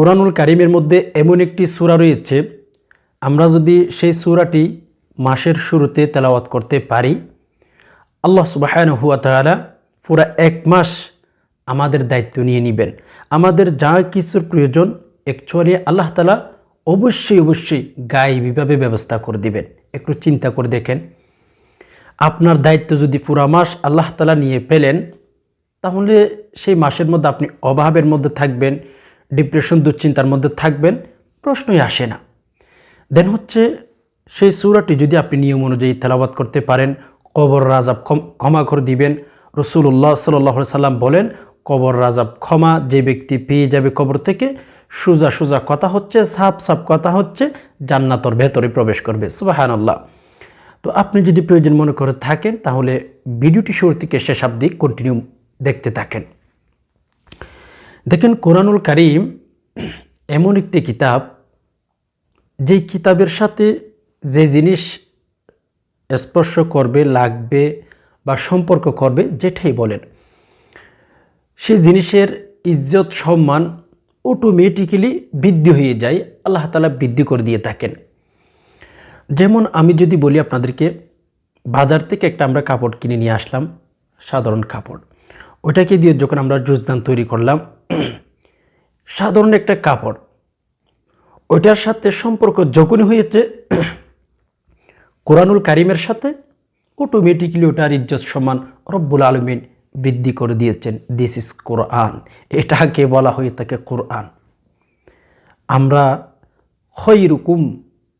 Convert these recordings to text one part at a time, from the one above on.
কোরআনুল কারিমের মধ্যে এমন একটি সূরা রয়েছে, আমরা যদি সেই সূরাটি মাসের শুরুতে তেলাওয়াত করতে পারি, আল্লাহ সুবাহান হুয়া তাআলা পুরা এক মাস আমাদের দায়িত্ব নিয়ে নেবেন। আমাদের যা কিছুর প্রয়োজন অ্যাকচুয়ালি আল্লাহ তালা অবশ্যই অবশ্যই গায়েবীভাবে ব্যবস্থা করে দিবেন। একটু চিন্তা করে দেখেন। আপনার দায়িত্ব যদি পুরা মাস আল্লাহ তালা নিয়ে পেলেন তাহলে সেই মাসের মধ্যে আপনি অভাবের মধ্যে থাকবেন ডিপ্রেশন, দুশ্চিন্তার মধ্যে থাকবেন, প্রশ্নই আসে না। দেন হচ্ছে, সেই সুরাটি যদি আপনি নিয়ম অনুযায়ী তেলাবাদ করতে পারেন, কবর রাজাব ক্ষম- করে দিবেন। রসুল্লাহ সাল্লাহ সাল্লাম বলেন, কবর রাজাব ক্ষমা, যে ব্যক্তি পেয়ে যাবে কবর থেকে, সোজা সোজা কথা হচ্ছে সাপ সাপ কথা হচ্ছে, জান্নাতর ভেতরে প্রবেশ করবে। সুবাহান আল্লাহ তো আপনি যদি প্রয়োজন মনে করে থাকেন, তাহলে ভিডিওটি শুরু থেকে শেষ অবধি কন্টিনিউ দেখতে থাকেন। দেখেন কোরআনুল কারিম এমন একটি কিতাব, যেই কিতাবের সাথে যে জিনিস স্পর্শ করবে, লাগবে বা সম্পর্ক করবে, যেটাই বলেন, সে জিনিসের ইজ্জত, সম্মান অটোমেটিক্যালি বৃদ্ধি হয়ে যায়, আল্লাহ তালা বৃদ্ধি করে দিয়ে থাকেন। যেমন আমি যদি বলি আপনাদেরকে, বাজার থেকে একটা আমরা কাপড় কিনে নিয়ে আসলাম, সাধারণ কাপড়। ওটাকে দিয়ে যখন আমরা জুজদান তৈরি করলাম সাধারণ একটা কাপড়। ওইটার সাথে সম্পর্ক যখনই হয়েছে। কোরআনুল কারিমের সাথে অটোমেটিকলি ওটার ইজ্জত সম্মান রব্বুল আলমিন বৃদ্ধি করে দিয়েছেন। দিস ইজ কোরআন এটাকে বলা হয়ে থাকে কোরআন আমরা হই খৈরুকুম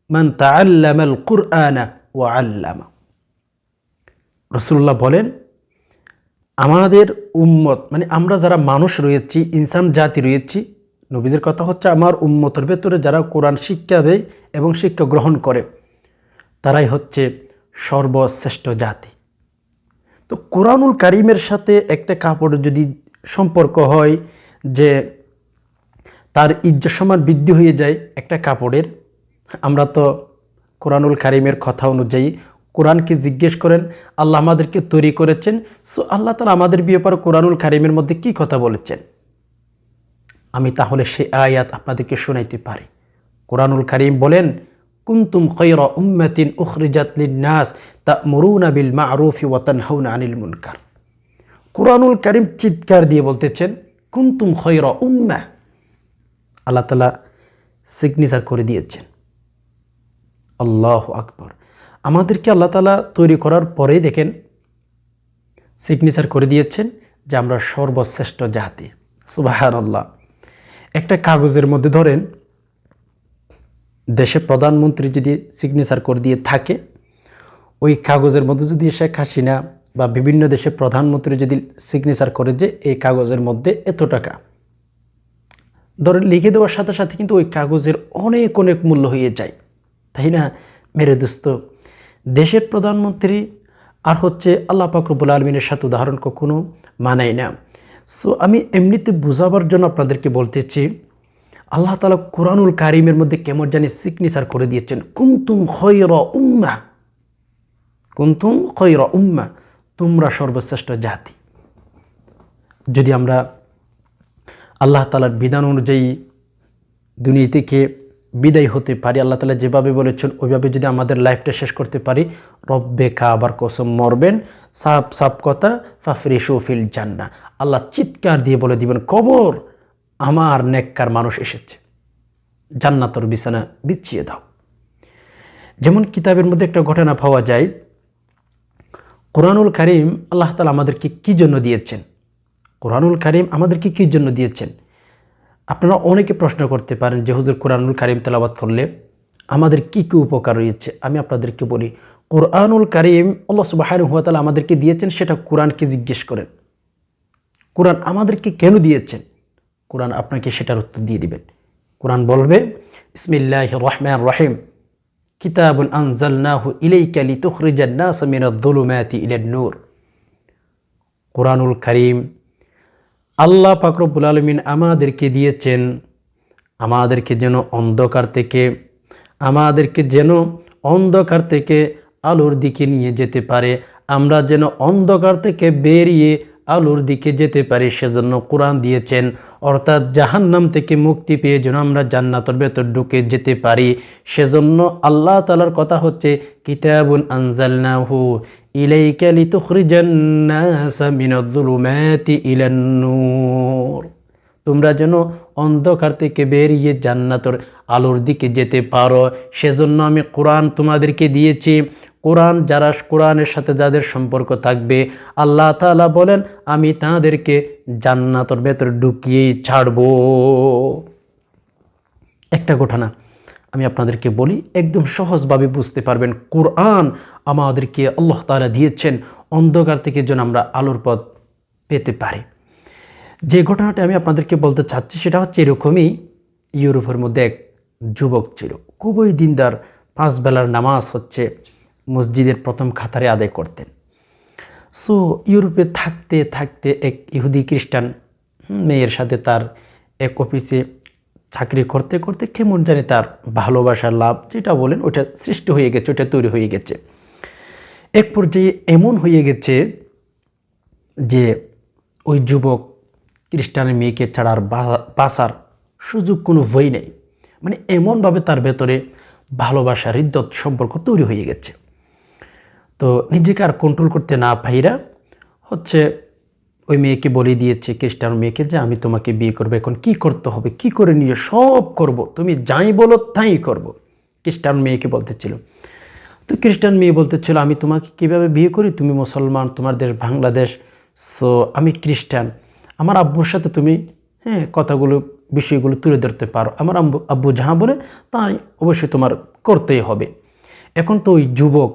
মান তাআল্লামাল কুরআনা ওয়া আল্লামা। রসুল্লাহ বলেন আমাদের উম্মত মানে আমরা যারা মানুষ রয়েছি, ইনসান জাতি রয়েছি, নবীজের কথা হচ্ছে আমার উম্মতের ভেতরে যারা কোরআন শিক্ষা দেয় এবং শিক্ষা গ্রহণ করে, তারাই হচ্ছে সর্বশ্রেষ্ঠ জাতি। তো কোরআনুল কারিমের সাথে একটা কাপড়ের যদি সম্পর্ক হয় যে তার ইজ্জত সমান বৃদ্ধি হয়ে যায় একটা কাপড়ের, আমরা তো কোরআনুল কারিমের কথা অনুযায়ী কোরআনকে জিজ্ঞেস করেন, আল্লাহ আমাদেরকে তৈরি করেছেন। সো আল্লাহ তালা আমাদের ব্যাপারে কোরআনুল কারিমের মধ্যে কি কথা বলেছেন? আমি তাহলে সে আয়াত আপনাদেরকে শোনাইতে পারি। কোরআনুল কারিম বলেন, কুন্তুম খৈর উম্মাতিন উখরিজাত লিন্নাস তা'মুরুনা বিল মা'রুফি ওয়া তানহাউনা আনিল মুনকার। কোরআনুল কারিম চিৎকার দিয়ে বলতেছেন, কুন্তুম খৈর উম্মা। আল্লাহ তালা সিগনেচার করে দিয়েছেন। আল্লাহ আকবর। আমাদেরকে আল্লাহ তালা তৈরি করার পরেই দেখেন সিগনেচার করে দিয়েছেন যে আমরা সর্বশ্রেষ্ঠ জাতি। সুবাহান আল্লাহ একটা কাগজের মধ্যে ধরেন, দেশে প্রধানমন্ত্রী যদি সিগনেচার করে দিয়ে থাকে, ওই কাগজের মধ্যে যদি শেখ হাসিনা বা বিভিন্ন দেশে প্রধানমন্ত্রী যদি সিগনেচার করে যে এই কাগজের মধ্যে এত টাকা। ধরেন লিখে দেওয়ার সাথে সাথে কিন্তু ওই কাগজের অনেক অনেক মূল্য হয়ে যায়। তাই না? মেরে দোস্ত দেশের প্রধানমন্ত্রী আর হচ্ছে আল্লাহ পাকরবুল আলমিনের সাথে উদাহরণ কখনো মানাই না। সো আমি এমনিতে বোঝাবার জন্য আপনাদেরকে বলতেছি আল্লাহ তালা কোরআনুল কারিমের মধ্যে কেমন জানি সিগনেচার করে দিয়েছেন। কুন্তুম খৈর উম্মা, কুন্তুম খৈর উম্মা, তোমরা সর্বশ্রেষ্ঠ জাতি। যদি আমরা আল্লাহ তালার বিধান অনুযায়ী দুনিয়া থেকে বিদায় হতে পারি। আল্লাহ তালা যেভাবে বলেছেন, ওইভাবে যদি আমাদের লাইফটা শেষ করতে পারি রব্বে আবার কসম মরবেন। সাপ সাপ কথা ফাফরি শফিল জান্না আল্লাহ চিৎকার দিয়ে বলে দিবেন, কবর আমার নেককার মানুষ এসেছে। জান্নাতর বিছানা বিছিয়ে দাও। যেমন কিতাবের মধ্যে একটা ঘটনা পাওয়া যায়, কোরআনুল করিম আল্লাহ তালা আমাদেরকে কী জন্য দিয়েছেন? কোরআনুল কারিম আমাদেরকে কী জন্য দিয়েছেন? আপনারা অনেকে প্রশ্ন করতে পারেন যে, হুজুর কোরআনুল কারিম তেলাবাদ করলে আমাদের কি, কী উপকার রয়েছে? আমি আপনাদেরকে বলি, কোরআনুল কারিম আল্লাহ হুয়া তালা আমাদেরকে দিয়েছেন, সেটা কোরআনকে জিজ্ঞেস করেন। কোরআন আমাদেরকে কেন দিয়েছেন? কোরআন আপনাকে সেটার উত্তর দিয়ে দিবেন। কোরআন বলবে ইসমিল্লাহ রহমান রহিম। কিতাবুন আনজালনাহু ইলাইকা লিতুখরিজান নাস মিনাদ-যুলুমাতি ইলান-নূর। কোরআনুল কারীম আল্লাহ ফাকরবুল আলমিন আমাদেরকে দিয়েছেন, আমাদেরকে যেন অন্ধকার থেকে, আমাদেরকে যেন অন্ধকার থেকে আলোর দিকে নিয়ে যেতে পারে। আমরা যেন অন্ধকার থেকে বেরিয়ে আলোর দিকে যেতে পারি, সেজন্য কোরআন দিয়েছেন, অর্থাৎ জাহান্নাম থেকে মুক্তি পেয়ে যেন আমরা জান্নাতের ভেতর ঢুকে যেতে পারি। সেজন্য আল্লাহ তালার কথা হচ্ছে, কিতাবুন আনজালনাহু ইলাইকা লিতুখরিজান্নাসা মিনাজ-যুলুমাতি ইলান-নূর তোমরা যেন অন্ধকার থেকে বেরিয়ে জান্নাতর আলোর দিকে যেতে পারো। সেজন্য আমি কোরআন তোমাদেরকে দিয়েছি কোরআন, যারা কোরআনের সাথে যাদের সম্পর্ক থাকবে, আল্লাহ তাআলা বলেন, আমি তাদেরকে জান্নাতর ভেতর ঢুকিয়েই ছাড়বো। একটা ঘটনা আমি আপনাদেরকে বলি, একদম সহজভাবে বুঝতে পারবেন। কোরআন আমাদেরকে আল্লাহ তাআলা দিয়েছেন, অন্ধকার থেকে যেন আমরা আলোর পথ পেতে পারি। যে ঘটনাটা আমি আপনাদেরকে বলতে চাচ্ছি, সেটা হচ্ছে এরকমই ইউরোপের মধ্যে এক যুবক ছিল। খুবই দিনদার পাঁচ বেলার নামাজ হচ্ছে। মসজিদের প্রথম খাতারে আদায় করতেন। সো ইউরোপে থাকতে থাকতে এক ইহুদি খ্রিস্টান মেয়ের সাথে তার এক অফিসে চাকরি করতে করতে কেমন জানি তার ভালোবাসার লাভ যেটা বলেন ওটা সৃষ্টি হয়ে গেছে, ওটা তৈরি হয়ে গেছে। এক পর্যায়ে এমন হয়ে গেছে যে ওই যুবক খ্রিস্টানের মেয়েকে ছাড়ার বাসার সুযোগ কোনো বই নেই। মানে এমনভাবে তার ভেতরে ভালোবাসা হৃদ্যত সম্পর্ক তৈরি হয়ে গেছে। তো নিজেকে আর কন্ট্রোল করতে না পাইরা হচ্ছে ওই মেয়েকে বলে দিয়েছে খ্রিস্টান মেয়েকে যে আমি তোমাকে বিয়ে করব, এখন কি করতে হবে? কি করে নিয়ে সব করব? তুমি যাই বলো তাই করব। খ্রিস্টান মেয়েকে বলতেছিল। তো খ্রিস্টান মেয়ে বলতেছিল, আমি তোমাকে কীভাবে বিয়ে করি? তুমি মুসলমান, তোমার দেশ বাংলাদেশ সো আমি খ্রিস্টান। আমার আব্বুর সাথে তুমি হ্যাঁ কথাগুলো, বিষয়গুলো তুলে ধরতে পারো। আমার আব্বু আব্বু যাহা বলে তাই অবশ্যই তোমার করতেই হবে। এখন তো ওই যুবক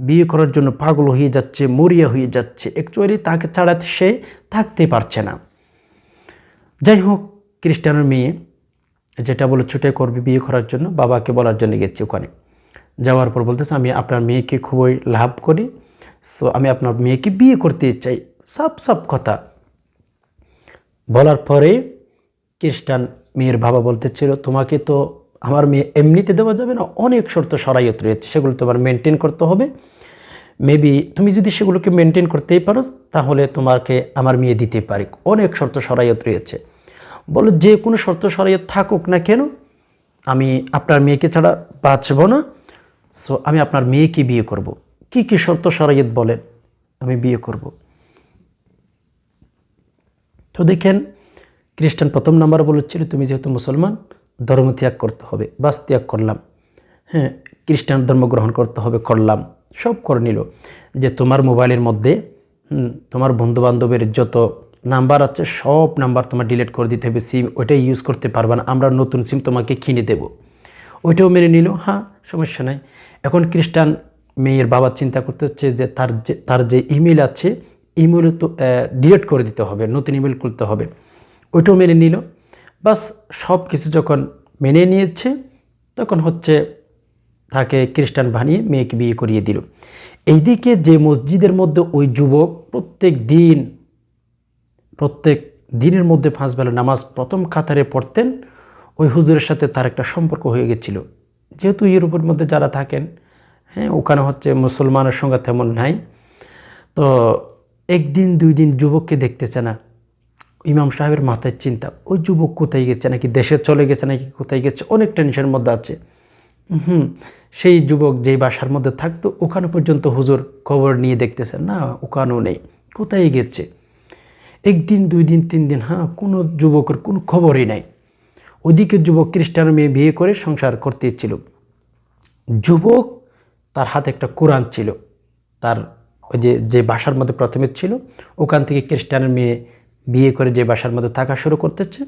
বিয়ে করার জন্য পাগল হয়ে যাচ্ছে, মরিয়া হয়ে যাচ্ছে। অ্যাকচুয়ালি তাকে ছাড়াতে সে থাকতে পারছে না। যাই হোক, খ্রিস্টানের মেয়ে যেটা বলে ছুটে করবে বিয়ে করার জন্য, বাবাকে বলার জন্য গেছে ওখানে। যাওয়ার পর বলতেছে, আমি আপনার মেয়েকে খুবই লাভ করি। সো আমি আপনার মেয়েকে বিয়ে করতে চাই। সব সব কথা। বলার পরে খ্রিস্টান মেয়ের বাবা বলতেছিল, তোমাকে তো আমার মেয়ে এমনিতে দেওয়া যাবে না, অনেক শর্ত সরাইয়ত রয়েছে, সেগুলো তোমার মেনটেন করতে হবে মেবি তুমি যদি সেগুলোকে মেনটেন করতেই পারো, তাহলে তোমাকে আমার মেয়ে দিতে পারি অনেক শর্ত সরাইয়ত রয়েছে বলো যে কোনো শর্ত সরাইয়ত থাকুক না কেন, আমি আপনার মেয়েকে ছাড়া বাঁচব না সো আমি আপনার মেয়েকে বিয়ে করব। কি কি শর্ত সরাইয়ত বলেন, আমি বিয়ে করব। তো দেখেন, খ্রিস্টান প্রথম নাম্বার বলেছিল, তুমি যেহেতু মুসলমান ধর্ম ত্যাগ করতে হবে, বাস ত্যাগ করলাম হ্যাঁ খ্রিস্টান ধর্ম গ্রহণ করতে হবে, করলাম, সব করে নিল। যে তোমার মোবাইলের মধ্যে তোমার বন্ধুবান্ধবের যত নাম্বার আছে, সব নাম্বার তোমার ডিলিট করে দিতে হবে, সিম ওইটাই ইউজ করতে পারবে না, আমরা নতুন সিম তোমাকে কিনে দেব। ওইটাও মেনে নিল হ্যাঁ সমস্যা নাই। এখন খ্রিস্টান মেয়ের বাবা চিন্তা করতে হচ্ছে যে তার যে তার যে ইমেল আছে ইমেল তো ডিলিট করে দিতে হবে, নতুন ইমেল করতে হবে। ওইটাও মেনে নিল। বাস সব কিছু যখন মেনে নিয়েছে, তখন হচ্ছে তাকে খ্রিস্টান বানিয়ে মেয়েকে বিয়ে করিয়ে দিল। এইদিকে যে মসজিদের মধ্যে ওই যুবক প্রত্যেক দিন, প্রত্যেক দিনের মধ্যে পাঁচ বেলা নামাজ প্রথম কাতারে পড়তেন, ওই হুজুরের সাথে তার একটা সম্পর্ক হয়ে গেছিল। যেহেতু ইউরোপের মধ্যে যারা থাকেন হ্যাঁ ওখানে হচ্ছে মুসলমানের সঙ্গে তেমন নাই। তো একদিন দুই দিন যুবককে দেখতেছে না। ইমাম সাহেবের মাথায় চিন্তা, ওই যুবক কোথায় গেছে? নাকি দেশে চলে গেছে? নাকি কোথায় গেছে? অনেক টেনশনের মধ্যে আছে। হুম, সেই যুবক যেই বাসার মধ্যে থাকতো, ওখানে পর্যন্ত হুজুর খবর নিয়ে দেখতেছে, না, ওখানেও নেই। কোথায় গেছে? একদিন, দুই দিন, তিন দিন হ্যাঁ কোনো যুবকের কোনো খবরই নাই। ওদিকে যুবক খ্রিস্টান মেয়ে বিয়ে করে সংসার করতে ছিল যুবক তার হাতে একটা কোরআন ছিল। তার ওই যে যে বাসার মধ্যে প্রথমে ছিল, ওখান থেকে খ্রিস্টানের মেয়ে বিয়ে করে যে বাসার মধ্যে থাকা শুরু করতেছে।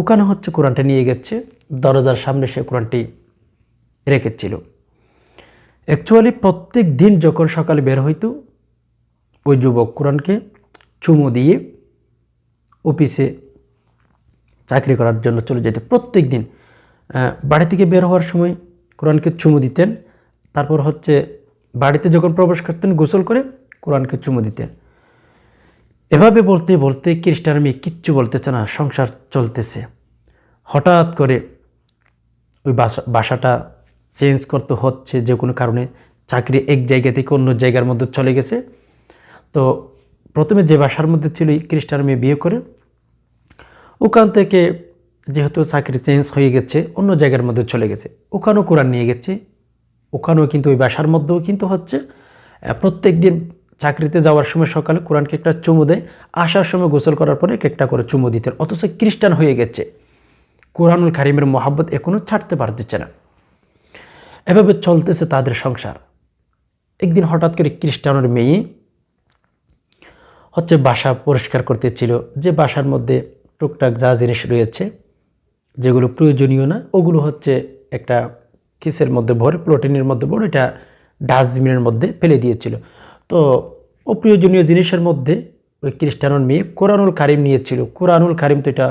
ওখানে হচ্ছে কোরআনটা নিয়ে গেছে, দরজার সামনে সে কোরআনটি রেখেছিল। অ্যাকচুয়ালি প্রত্যেক দিন যখন সকালে বের হইতো, ওই যুবক কোরআনকে চুমু দিয়ে অফিসে চাকরি করার জন্য চলে যেত। প্রত্যেক দিন বাড়ি থেকে বের হওয়ার সময় কোরআনকে চুমু দিতেন। তারপর হচ্ছে বাড়িতে যখন প্রবেশ করতেন, গোসল করে কোরআনকে চুমু দিতেন। এভাবে বলতে বলতে খ্রিস্টান মেয়ে কিচ্ছু বলতেছে না, সংসার চলতেছে। হঠাৎ করে ওই বাসা, বাসাটা চেঞ্জ করতে হচ্ছে যে কোনো কারণে, চাকরি এক জায়গা থেকে অন্য জায়গার মধ্যে চলে গেছে। তো প্রথমে যে বাসার মধ্যে ছিল খ্রিস্টান মেয়ে বিয়ে করে, ওখান থেকে যেহেতু চাকরি চেঞ্জ হয়ে গেছে, অন্য জায়গার মধ্যে চলে গেছে। ওখানেও কোরআন নিয়ে গেছে, ওখানেও কিন্তু ওই বাসার মধ্যেও কিন্তু হচ্ছে। প্রত্যেক দিন চাকরিতে যাওয়ার সময় সকালে কোরআনকে একটা চুমু দেয়, আসার সময় গোসল করার পরে এক একটা করে চুমু দিতেন। অথচ খ্রিস্টান হয়ে গেছে। কোরআনুল কারিমের মহাব্বত এখনও ছাড়তে পারতেছে না। এভাবে চলতেছে তাদের সংসার। একদিন হঠাৎ করে খ্রিস্টানের মেয়ে হচ্ছে বাসা পরিষ্কার করতেছিল, যে বাসার মধ্যে টুকটাক যা জিনিস রয়েছে, যেগুলো প্রয়োজনীয় না, ওগুলো হচ্ছে একটা কিসের মধ্যে ভরে প্রোটিনের মধ্যে ভরে এটা ডাস্টবিনের মধ্যে ফেলে দিয়েছিল। তো অপ্রয়োজনীয় জিনিসের মধ্যে ওই খ্রিস্টানোর মেয়ে কোরআনুল কারিম নিয়েছিল। কোরআনুল কারিম তো এটা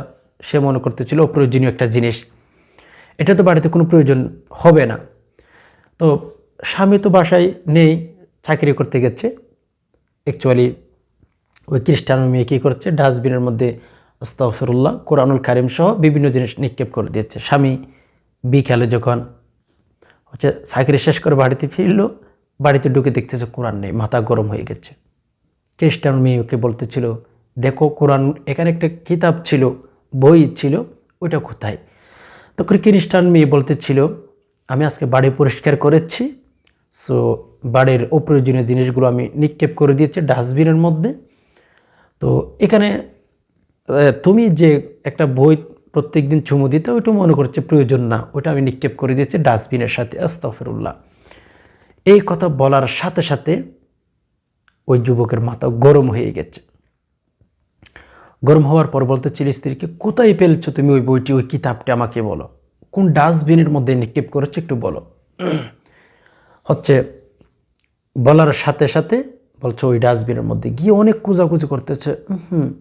সে মনে করতেছিল অপ্রয়োজনীয় একটা জিনিস। এটা তো বাড়িতে কোনো প্রয়োজন হবে না। তো স্বামী তো বাসায় নেই, চাকরি করতে গেছে। অ্যাকচুয়ালি ওই খ্রিস্টান মেয়ে কী করছে? ডাস্টবিনের মধ্যে আস্তাফিরুল্লাহ কোরআনুল কারিম সহ বিভিন্ন জিনিস নিক্ষেপ করে দিয়েছে। স্বামী বিকালে যখন হচ্ছে চাকরি শেষ করে বাড়িতে ফিরলো বাড়িতে ঢুকে দেখতেছে কোরআন নেই, মাথা গরম হয়ে গেছে। খ্রিস্টান মেয়েকে বলতেছিল, দেখো, কোরআন, এখানে একটা কিতাব ছিল, বই ছিল, ওইটা কোথায়? তখন খ্রিস্টান মেয়ে বলতেছিল, আমি আজকে বাড়ি পরিষ্কার করেছি, সো বাড়ির অপ্রয়োজনীয় জিনিসগুলো আমি নিক্ষেপ করে দিয়েছি ডাস্টবিনের মধ্যে। তো এখানে তুমি যে একটা বই প্রত্যেক দিন চুমু দিতে, ওইটা মনে করছে প্রয়োজন না ওটা আমি নিক্ষেপ করে দিয়েছি ডাস্টবিনের সাথে আস্তাফিরুল্লাহ এই কথা বলার সাথে সাথে ওই যুবকের মাথা গরম হয়ে গেছে। গরম হওয়ার পর বলতে বলতেছিল স্ত্রীকে কোথায় পেলছো তুমি ওই বইটি, ওই কিতাবটি আমাকে বলো। কোন ডাস্টবিনের মধ্যে নিক্ষেপ করেছ একটু বলো। হচ্ছে বলার সাথে সাথে বলছো, ওই ডাস্টবিনের মধ্যে গিয়ে অনেক কুজাকুজি করতেছে। হুম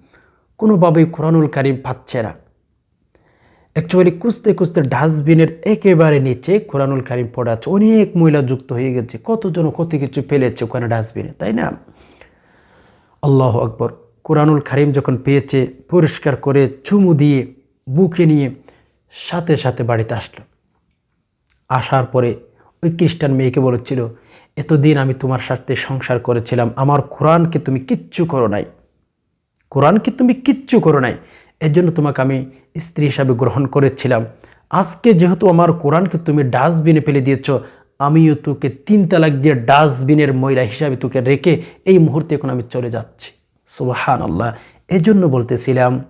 কোনোভাবেই কোরআনুল কারিম পাচ্ছে না। অ্যাকচুয়ালি কুস্তে কুস্তে ডাস্টবিনের একেবারে নিচে কোরআনুল কারিম পড়ে আছে। অনেক ময়লা যুক্ত হয়ে গেছে। কতজন কত কিছু ফেলেছে ওখানে ডাস্টবিনে, তাই না? আল্লাহ আকবর। কোরআনুল কারিম যখন পেয়েছে, পরিষ্কার করে চুমু দিয়ে বুকে নিয়ে সাথে সাথে বাড়িতে আসলো। আসার পরে ওই খ্রিস্টান মেয়েকে বলেছিল, এতদিন আমি তোমার সাথে সংসার করেছিলাম। আমার কোরআনকে তুমি কিচ্ছু করো নাই। কোরআনকে তুমি কিচ্ছু করো নাই। এর জন্য তোমাকে আমি স্ত্রী হিসাবে গ্রহণ করেছিলাম। আজকে যেহেতু আমার কোরআনকে তুমি ডাস্টবিনে ফেলে দিয়েছ, আমিও তোকে তিন তালাক দিয়ে ডাস্টবিনের ময়লা হিসাবে তোকে রেখে এই মুহূর্তে এখন আমি চলে যাচ্ছি। সুবাহান আল্লাহ এই জন্য বলতেছিলাম,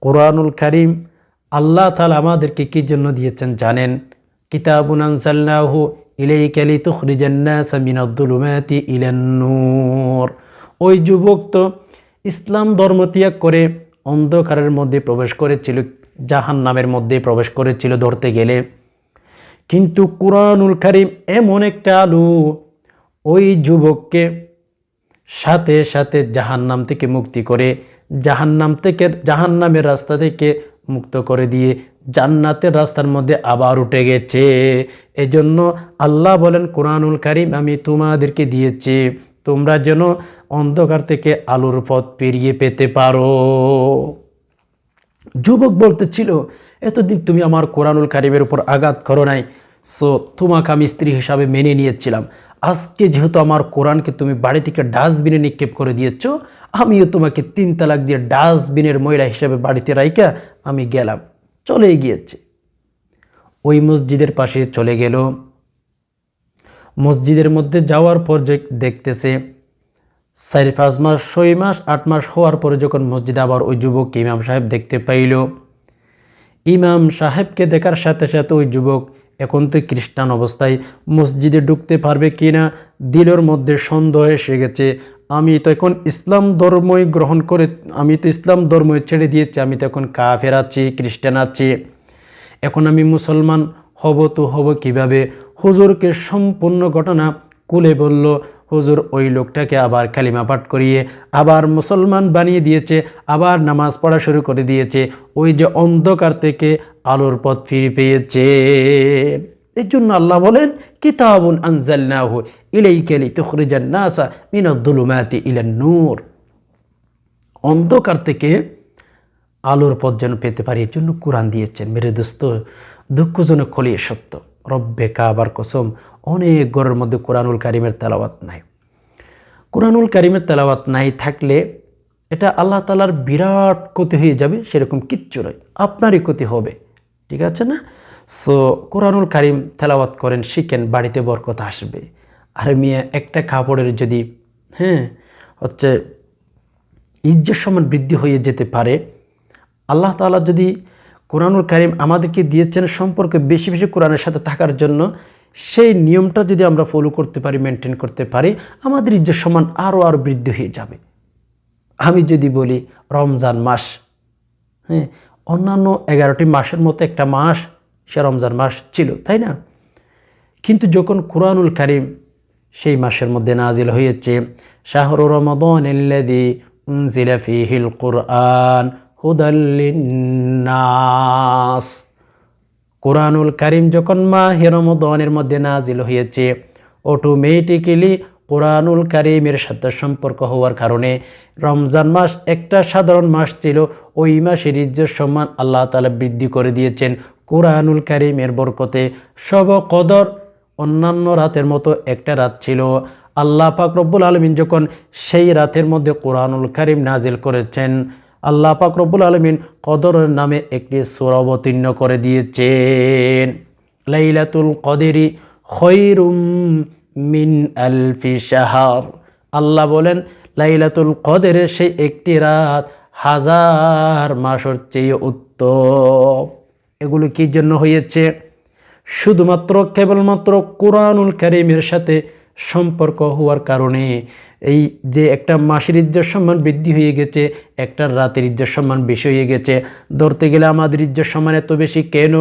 কোরআনুল করিম আল্লাহ তালা আমাদেরকে কী জন্য দিয়েছেন জানেন? কিতাবুন আনসাল্লাহু ইলাইকা লিতুখরিজান্নাসা মিনাদ-দুলুমাতি ওই যুবক তো ইসলাম ধর্ম ত্যাগ করে অন্ধকারের মধ্যে প্রবেশ করেছিল জাহান নামের মধ্যে প্রবেশ করেছিল ধরতে গেলে। কিন্তু কোরআনুল করিম এমন একটা আলু ওই যুবককে সাথে সাথে জাহান্নাম থেকে মুক্তি করে, জাহান্নাম থেকে, জাহান্নামের রাস্তা থেকে মুক্ত করে দিয়ে জান্নাতের রাস্তার মধ্যে আবার উঠে গেছে। এজন্য আল্লাহ বলেন, কোরআনুল কারিম আমি তোমাদেরকে দিয়েছি, তোমরা যেন অন্ধকার থেকে আলোর পথ পেরিয়ে পেতে পারো। যুবক বলতেছিল, এতদিন তুমি আমার কোরআনুল কারিমের উপর আঘাত করো নাই, সো তোমাকে আমি স্ত্রী হিসাবে মেনে নিয়েছিলাম। আজকে যেহেতু আমার কোরআনকে তুমি বাড়ি থেকে ডাস্টবিনে নিক্ষেপ করে দিয়েছ, আমিও তোমাকে তিন তালাক দিয়ে ডাস্টবিনের মহিলা হিসাবে বাড়িতে রাইকা আমি গেলাম। চলে গিয়েছে। ওই মসজিদের পাশে চলে গেল। মসজিদের মধ্যে যাওয়ার পর যে দেখতেছে চার পাঁচ মাস, ছয় মাস আট মাস হওয়ার পরে যখন মসজিদে আবার ওই যুবক ইমাম সাহেব দেখতে পাইল। ইমাম সাহেবকে দেখার সাথে সাথে ওই যুবক এখন তো খ্রিস্টান অবস্থায় মসজিদে ঢুকতে পারবে কি না দিলের মধ্যে সন্দেহ এসে গেছে। আমি তো এখন ইসলাম ধর্মই গ্রহণ করে আমি তো ইসলাম ধর্মই ছেড়ে দিয়েছি, আমি তো এখন কাফের আছি, খ্রিস্টান আছি। এখন আমি মুসলমান হব তো হব কীভাবে? হুজুরকে সম্পূর্ণ ঘটনা কুলে বলল হুজুর ওই লোকটাকে আবার কালিমা পাঠ করিয়ে আবার মুসলমান বানিয়ে দিয়েছে, আবার নামাজ পড়া শুরু করে দিয়েছে, ওই যে অন্ধকার থেকে আলোর পথ ফিরে পেয়েছে। এই জন্য আল্লাহ বলেন, কিতাবুন আনজালনাহু ইলাইকা লিতুখরিজান নাসা মিনাদ-দুলুমাতি ইলান নূর। অন্ধকার থেকে আলোর পথ যেন পেতে পারি এর জন্য কোরআন দিয়েছেন। মেরে দোস্ত, দুঃখজনক খলিয়ে সত্য। রব্বে কাবার কসম, অনেক ঘরের মধ্যে কোরআনুল কারিমের তেলাওয়াত নাই। কোরআনুল কারিমের তেলাওয়াত নাই থাকলে এটা আল্লাহ তালার বিরাট ক্ষতি হয়ে যাবে, সেরকম কিচ্ছু নয়। আপনারই ক্ষতি হবে, ঠিক আছে না? সো কোরআনুল কারিম তেলাওয়াত করেন, শিখেন, বাড়িতে বরকত আসবে। আর মিয়া একটা কাপড়ের যদি হ্যাঁ হচ্ছে ইজ্জত সমান বৃদ্ধি হয়ে যেতে পারে, আল্লাহ তালা যদি কোরআনুল কারিম আমাদেরকে দিয়েছেন সম্পর্কে বেশি বেশি কোরআনের সাথে থাকার জন্য, সেই নিয়মটা যদি আমরা ফলো করতে পারি মেনটেন করতে পারি, আমাদের ইজ্জত সমান আরও আরও বৃদ্ধি হয়ে যাবে। আমি যদি বলি রমজান মাস হ্যাঁ অন্যান্য এগারোটি মাসের মতো একটা মাস, সে রমজান মাস ছিল, তাই না? কিন্তু যখন কোরআনুল কারিম সেই মাসের মধ্যে নাজিল হয়েছে, শাহর রমদন উনজিলা ফিহিল কোরআন হুদাল্লিন্নাস। কোরআনুল কারিম যখন মাহে রমদনের মধ্যে নাজিল হয়েছে অটোমেটিক্যালি কোরআনুল কারিমের সাথে সম্পর্ক হওয়ার কারণে রমজান মাস একটা সাধারণ মাস ছিল, ওই মাসের ইজ্জত সম্মান আল্লাহ তালা বৃদ্ধি করে দিয়েছেন। কোরআনুল কারিমের বরকতে সব কদর অন্যান্য রাতের মতো একটা রাত ছিল। আল্লাহ পাক রব্বুল আলমিন যখন সেই রাতের মধ্যে কোরআনুল কারিম নাজিল করেছেন আল্লাহ পাক রব্বুল আলমিন কদরের নামে একটি সুর অবতীর্ণ করে দিয়েছেন। লাইলাতুল কদেরি খৈরুম মিন আলফি শাহার। আল্লাহ বলেন, লাইলাতুল কদেরের সেই একটি রাত হাজার মাসের চেয়ে উত্তম। এগুলো কি জন্য হয়েছে? শুধুমাত্র, কেবলমাত্র কোরআনুল কারিমের সাথে সম্পর্ক হওয়ার কারণে এই যে একটা মাসের ইজ্জত সম্মান বৃদ্ধি হয়ে গেছে, একটা রাতের ইজ্জত সম্মান বেশি হয়ে গেছে। ধরতে গেলে আমাদের ইজ্জত সম্মান এত বেশি কেন?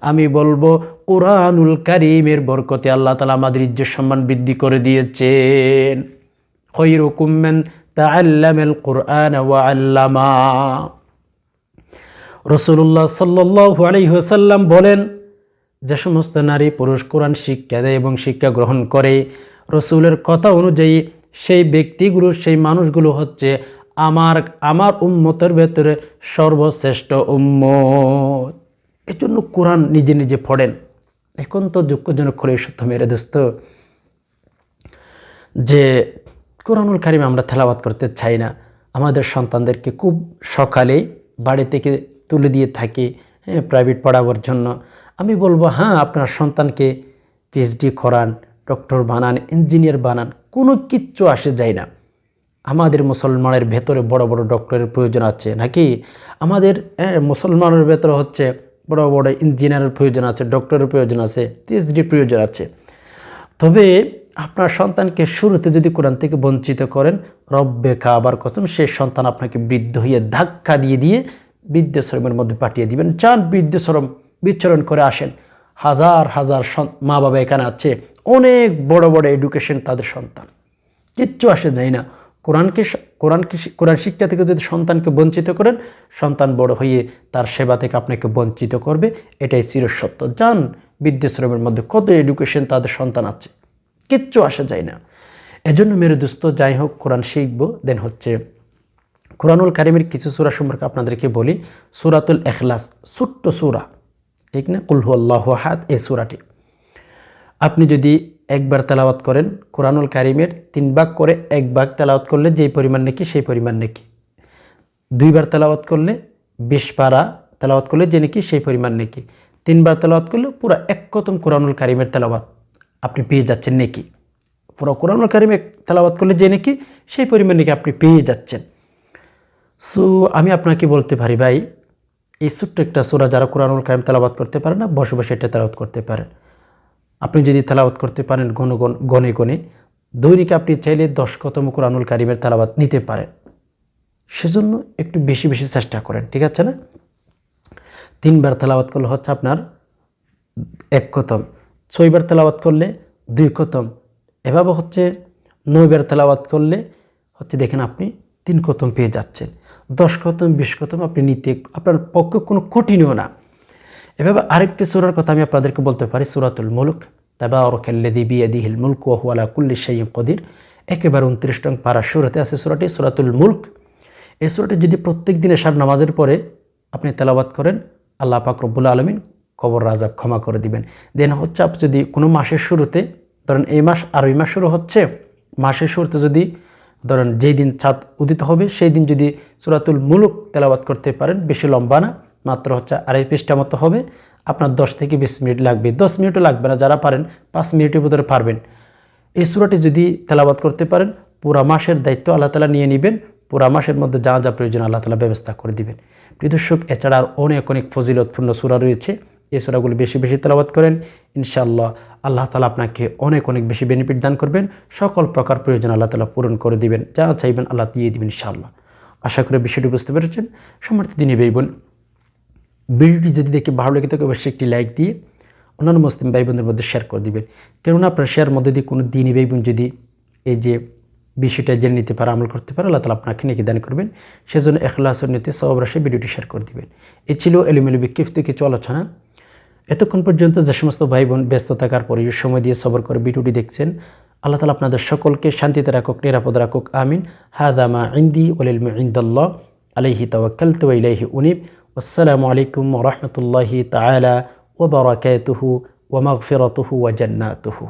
আমি বলব, কোরআনুল কারিমের বরকতে আল্লাহ তালা আমাদের ইজ্জত সম্মান বৃদ্ধি করে দিয়েছেন। খৈরকুম মান তাআল্লামাল কুরআন ওয়া আল্লামা। রসুল্লাহ সাল্লাহ আলহিহাসাল্লাম বলেন যে সমস্ত নারী পুরুষ কোরআন শিক্ষা দেয় এবং শিক্ষা গ্রহণ করে, রসুলের কথা অনুযায়ী সেই ব্যক্তিগুলো, সেই মানুষগুলো হচ্ছে আমার আমার উম্মতের ভেতরে সর্বশ্রেষ্ঠ উম্মত। এই জন্য কোরআন নিজে নিজে পড়েন। এখন তো দুঃখজনক করে সত্য মেরে দোস্ত, যে কোরআনুল কারিম আমরা তেলাওয়াত করতে চাই না। আমাদের সন্তানদেরকে খুব সকালে বাড়ি থেকে তুলে দিয়ে থাকি হ্যাঁ প্রাইভেট পড়াবার জন্য। আমি বলব হ্যাঁ আপনার সন্তানকে পিএইচডি করান ডক্টর বানান ইঞ্জিনিয়ার বানান কোনো কিচ্ছু আসে যায় না। আমাদের মুসলমানের ভেতরে বড় বড় ডক্টরের প্রয়োজন আছে নাকি? আমাদের হ্যাঁ, মুসলমানের ভেতরে হচ্ছে বড় বড় ইঞ্জিনিয়ারের প্রয়োজন আছে ডক্টরের প্রয়োজন আছে পিএইচডি প্রয়োজন আছে। তবে আপনার সন্তানকে শুরুতে যদি কোরআন থেকে বঞ্চিত করেন রব্বে কাবার কসম সে সন্তান আপনাকে বৃদ্ধ হয়ে ধাক্কা দিয়ে দিয়ে বৃদ্ধাশ্রমের মধ্যে পাঠিয়ে দিবেন। চান বৃদ্ধাশ্রম বিচরণ করে আসেন। হাজার হাজার মা বাবা এখানে আছে। অনেক বড় বড় এডুকেশন তাদের সন্তান। কিচ্ছু আসে যায় না। কোরআনকে কোরআনকে কোরআন শিক্ষা থেকে যদি সন্তানকে বঞ্চিত করেন, সন্তান বড় হয়ে তার সেবা থেকে আপনাকে বঞ্চিত করবে। এটাই চিরসত্য। যান বৃদ্ধাশ্রমের মধ্যে কত এডুকেশন তাদের সন্তান আছে। কিচ্ছু আসে যায় না। এজন্য মেরে দোস্ত, যাই হোক, কোরআন শিখব। দেন হচ্ছে কোরআনুল কারিমের কিছু সূরা সম্পর্কে আপনাদেরকে বলি। সূরাতুল এখলাস, ছোট্ট সূরা। ঠিক না? কুলহু আল্লাহ হাত এই সূরাটি। আপনি যদি একবার তেলাওয়াত করেন, কোরআনুল কারিমের তিন ভাগ করে এক ভাগ তেলাওয়াত করলে যেই পরিমাণ নাকি, সেই পরিমাণ নাকি। দুইবার তেলাওয়াত করলে বিশ পারা তেলাওয়াত করলে যে নাকি, সেই পরিমাণ নাকি। তিনবার তেলাওয়াত করলে পুরো এক কতম কোরআনুল কারিমের তেলাওয়াত আপনি পেয়ে যাচ্ছেন নাকি। পুরো কোরআনুল কারিমে তেলাওয়াত করলে যে নাকি, সেই পরিমাণ নাকি আপনি পেয়ে যাচ্ছেন। সো, আমি আপনাকে বলতে পারি ভাই এই ছোট্ট একটা সুরা যারা কোরআনুল কারিম তেলাওয়াত করতে পারে না বসে বসে এটা তেলাওয়াত করতে পারেন আপনি যদি তেলাওয়াত করতে পারেন গণ গণ- গণে, দৈনিক আপনি চাইলে দশ কতম কোরআনুল কারিমের তেলাওয়াত নিতে পারেন। সেজন্য একটু বেশি বেশি চেষ্টা করেন, ঠিক আছে না? তিনবার তেলাওয়াত করলে হচ্ছে আপনার এক কতম ছয়বার তেলাওয়াত করলে দুই কতম এভাবে হচ্ছে নয়বার তেলাওয়াত করলে হচ্ছে দেখেন আপনি তিন কতম পেয়ে যাচ্ছেন। দশ কতম বিশ কতম আপনি নিতে আপনার পক্ষে কোনো কঠিনও না। এভাবে আরেকটি সুরার কথা আমি আপনাদেরকে বলতে পারি, সুরাতুল মুলক। তাবারকাল্লাযী বিয়াদিহিল মুলকু ওয়া হুয়া আলা কুল্লি শাইইন কদির। একেবারে উনত্রিশ টং পারা সুরাতে আছে সুরাটি সুরাতুল মুলক। এই সুরাটি যদি প্রত্যেক দিন এশার নামাজের পরে আপনি তেলাবাত করেন, আল্লাহ পাক রব্বুল আলমিন কবর রাজা ক্ষমা করে দিবেন। দেন হচ্ছে আপনি যদি কোনো মাসের শুরুতে, ধরেন এই মাস আর ওই মাস শুরু হচ্ছে, মাসের শুরুতে যদি ধরেন যেই দিন চাঁদ উদিত হবে, সেই দিন যদি সুরাতুল মুলুক তেলাবাত করতে পারেন, বেশি লম্বা না, মাত্র হচ্ছে আড়াই পৃষ্ঠা মতো হবে। আপনার দশ থেকে বিশ মিনিট লাগবে। দশ মিনিটও লাগবে না, যারা পারেন পাঁচ মিনিটের ভিতরে পারবেন। এই সুরাটি যদি তেলাবাত করতে পারেন, পুরা মাসের দায়িত্ব আল্লাহ তালা নিয়ে নেবেন। পুরা মাসের মধ্যে যা যা প্রয়োজন আল্লাহ তালা ব্যবস্থা করে দিবেন। প্রিয় দর্শক, এছাড়া আর অনেক অনেক ফজিলতপূর্ণ সুরা রয়েছে। এই সুরাগুলো বেশি বেশি তেলাবাত করেন। ইনশাআল্লাহ আল্লাহ তালা আপনাকে অনেক অনেক বেশি বেনিফিট দান করবেন। সকল প্রকার প্রয়োজন আল্লাহ তালা পূরণ করে দিবেন। যা চাইবেন আল্লাহ দিয়ে দিবেন ইনশাআল্লাহ। আশা করি বিষয়টি বুঝতে পেরেছেন। সমর্থ দিনে ভাই বোন, ভিডিওটি যদি দেখে ভালো লেগে থাকে অবশ্যই একটি লাইক দিয়ে অন্যান্য মুসলিম ভাই বোনদের মধ্যে শেয়ার করে দিবেন। কেননা আপনার শেয়ার মধ্যে দিয়ে কোনো দিনই ভাই বোন যদি এই যে বিষয়টা জেনে নিতে পারে, আমল করতে পারে, আল্লাহ তালা আপনাকে নাকি দান করবেন। সেজন্য এখলাসের নিতে সব ভিডিওটি শেয়ার করে দিবেন। এ ছিল এলিমেলি বিক্ষিপ্ত কিছু আলোচনা। এতক্ষণ পর্যন্ত যে সমস্ত ভাই বোন ব্যস্ত থাকার পরে সময় দিয়ে সবর করে ভিডিওটি দেখছেন, আল্লাহ তালা আপনাদের সকলকে শান্তিতে রাখুক, নিরাপদ রাখুক, আমিন। হাদামা ইন্দি ওলিল ইন্দাল্লাহ আলহি তাওয়াক্কাল তু ইলাইহি উনিব। আসসালামু আলাইকুম রহমতুল্লাহি তালা ওবরাকাতুহু ওমাগফিরতুহু ওয়া জান্নাতুহু।